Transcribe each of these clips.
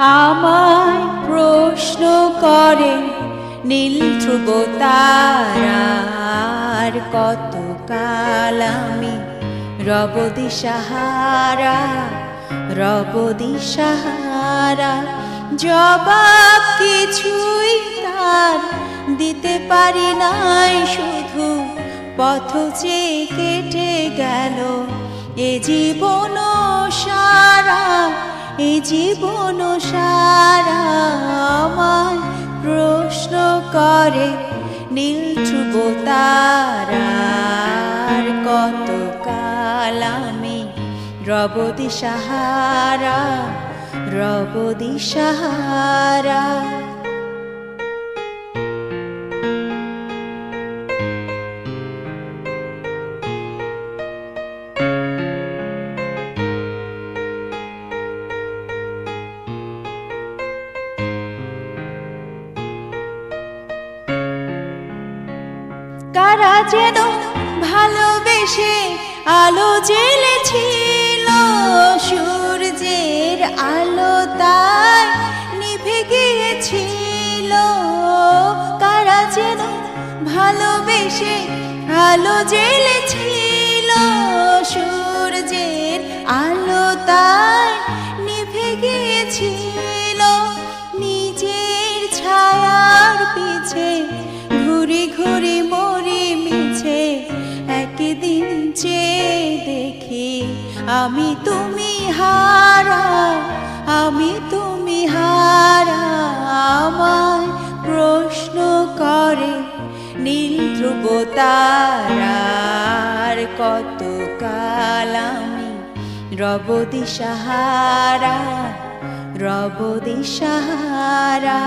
আমায় প্রশ্ন করে, নীল ধ্রুব তারার কত কাল আমি রব দিশাহারা রব দিশাহারা। জবাব কিছুই তার দিতে পারি নাই, শুধু পথ চেয়ে কেটে গেল। এ জীবন সারা এ জীবন সারা আমার প্রশ্ন করে, নীল ধ্রুব তারার কত কাল আমি রবদি সাহারা রবদি দিশাহারা কারা যেন ভালোবেসে আলো জ্বেলেছিল সূর্যের আলো তাই নিভে গিয়েছিল। কারা যেন ভালোবেসে আলো জ্বেলেছিল সূর্যের আলো তাই নিভে গিয়েছিল। নিজের ছায়ার পিছে ঘুরি ঘুরি চেয়ে দেখি, আমি তুমি হারা, আমি তুমি হারা আমার প্রশ্ন করে নীল ধ্রুব তারার কত কাল আমি রব দিশাহারা রব দিশাহারা।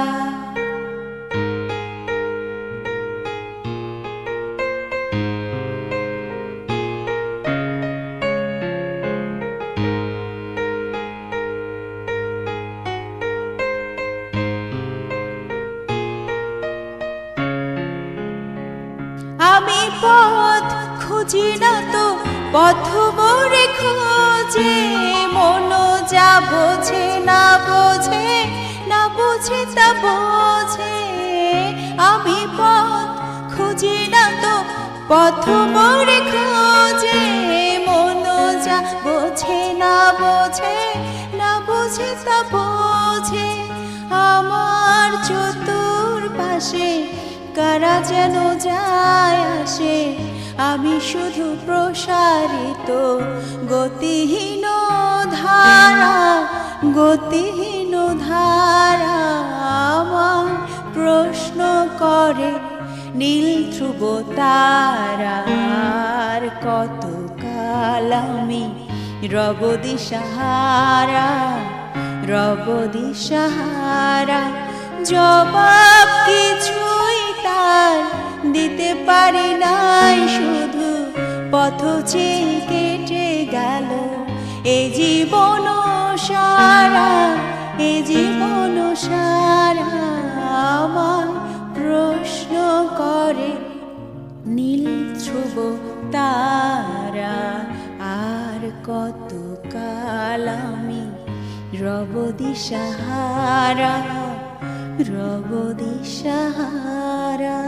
খুঁজি না তো পথ মোরে খোঁজে মন যা বোঝে না বোঝে না বোঝে তা বোঝে। আমি পথ খুঁজি না তো পথ মোরে খোঁজে মন যা বোঝে না বোঝে না বোঝে তা বোঝে। আমার চতুর পাশে কারা যেন যায় আসে আমি শুধু প্রসারিত, গতিহীন ধারা গতিহীন ধারা আমার প্রশ্ন করে, নীল ধ্রুব তারার কত কাল আমি রব দিশাহারা রব দিশাহারা, জবাব কিছুই তার দিতে পারি শুধু চেয়ে কেটে গেল। এ জীবন সারা, এ জীবন সারা আমার প্রশ্ন করে, নীল ধ্রুব তারা আর কত কাল আমি রব দিশাহারা রব দিশাহারা।